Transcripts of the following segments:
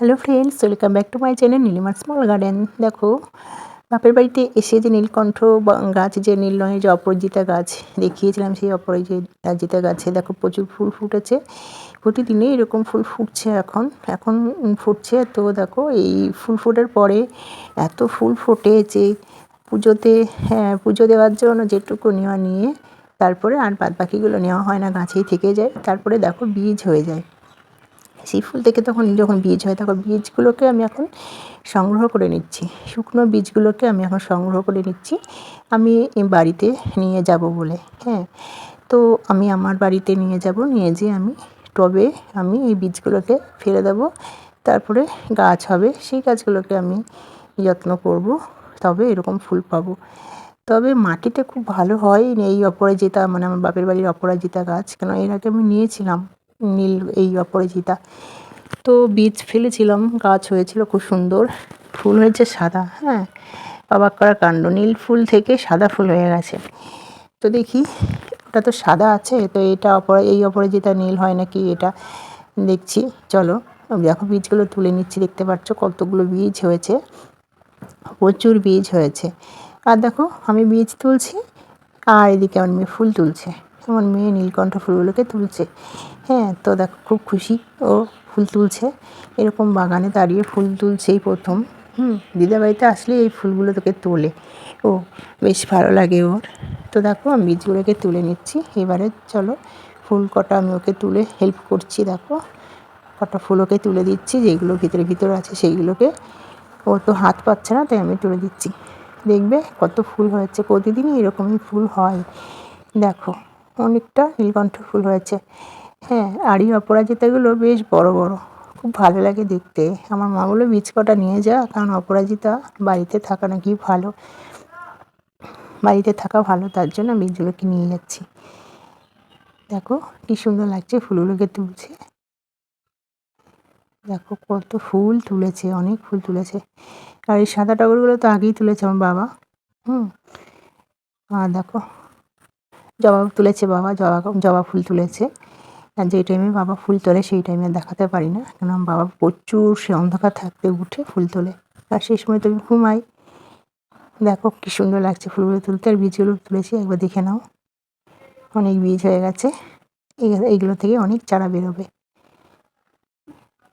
Hello friends welcome back to my channel নীলিমার small garden দেখো, বাপের বাড়িতে এসে যে নীলকণ্ঠ গাছ, যে নীল রঙের যে অপরাজিতা গাছ দেখিয়েছিলাম, সেই অপরাজিতা গাছে দেখো প্রচুর ফুল ফুটেছে। প্রতিদিনই এরকম ফুল ফুটছে এখন এখন ফুটছে। তো দেখো, এই ফুল ফোটার পরে এত ফুল ফোটে যে পুজোতে হ্যাঁ পুজো দেওয়ার জন্য যেটুকু নেওয়া নিয়ে, তারপরে আর বাদ বাকিগুলো নেওয়া হয় না, গাছেই থেকে যায়। তারপরে দেখো বীজ হয়ে যায়। সেই ফুল থেকে তখন যখন বীজ হয়, তখন বীজগুলোকে আমি এখন সংগ্রহ করে নিচ্ছি। শুকনো বীজগুলোকে আমি এখন সংগ্রহ করে নিচ্ছি। আমি বাড়িতে নিয়ে যাব বলে হ্যাঁ। তো আমি আমার বাড়িতে নিয়ে যাব, নিয়ে যেয়ে আমি টবে আমি এই বীজগুলোকে ফেলে দেবো। তারপরে গাছ হবে, সেই গাছগুলোকে আমি যত্ন করব, তবে এরকম ফুল পাবো। তবে মাটিতে খুব ভালো হয় এই অপরাজিতা মানে আমার বাপের বাড়ির অপরাজিতা গাছ। কেন? এর আগে আমি নিয়েছিলাম। নীল এই অপরাজিতা তো বীজ ফেলেছিলাম, গাছ হয়েছিল খুব সুন্দর। ফুল হয়েছে সাদা হ্যাঁ। অবাক করা কাণ্ড, নীল ফুল থেকে সাদা ফুল হয়ে গেছে। তো দেখি ওটা তো সাদা আছে, তো এটা অপরা, এই অপরাজিতা নীল হয় নাকি এটা দেখছি। চলো দেখো বীজগুলো তুলে নিচ্ছি, দেখতে পাচ্ছ কতগুলো বীজ হয়েছে। প্রচুর বীজ হয়েছে। আর দেখো, আমি বীজ তুলছি, আর এদিকে মেয়ে ফুল তুলছে। আমার মেয়ে নীলকণ্ঠ ফুলগুলোকে তুলছে। হ্যাঁ তো দেখো খুব খুশি। ও ফুল তুলছে। এরকম বাগানে দাঁড়িয়ে ফুল তুলছে এই প্রথম। হুম, দিদাবাড়িতে আসলে এই ফুলগুলো তোকে তোলে। ও, বেশ ভালো লাগে ওর। তো দেখো আমি বীজগুলোকে তুলে নিচ্ছি। এবারে চলো ফুল কটা আমি ওকে তুলে হেল্প করছি। দেখো কটা ফুল ওকে তুলে দিচ্ছি। যেগুলো ভিতরে ভিতরে আছে সেইগুলোকে। ও তো হাত পাচ্ছে না, তাই আমি তুলে দিচ্ছি। দেখবে কত ফুল হয়েছে। প্রতিদিনই এরকমই ফুল হয়। দেখো অনেকটা নীলকণ্ঠ ফুল হয়েছে। হ্যাঁ আর এই অপরাজিতাগুলো বেশ বড় বড়। খুব ভালো লাগে দেখতে। আমার মা বলল, বীজ কটা নিয়ে যা, কারণ অপরাজিতা বাড়িতে থাকা নাকি ভালো। বাড়িতে থাকা ভালো, তার জন্য বীজগুলোকে নিয়ে যাচ্ছি। দেখো, কি সুন্দর লাগছে ফুলগুলোকে তুলছে। দেখো, কত ফুল তুলেছে, অনেক ফুল তুলেছে। আর এই সাদা টগরগুলো তো আগেই তুলেছে আমার বাবা। হুম, আর দেখো জবা তুলেছে বাবা, জবা জবা ফুল তুলেছে। আর যেই টাইমে বাবা ফুল তোলে, সেই টাইমে দেখাতে পারি না। কেন বাবা প্রচুর, সে অন্ধকার থাকতে উঠে ফুল তোলে। আর সেই সময় তুমি ঘুমাই। দেখো কী সুন্দর লাগছে ফুলগুলো তুলতে। আর বীজগুলো তুলেছি, একবার দেখে নাও। অনেক বীজ হয়ে গেছে। এইগুলো থেকে অনেক চারা বেরোবে।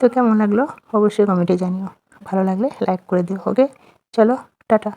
তো কেমন লাগল? অবশ্যই কমেন্টে জানিও। ভালো লাগলে লাইক করে দিও ওকে চলো, টাটা।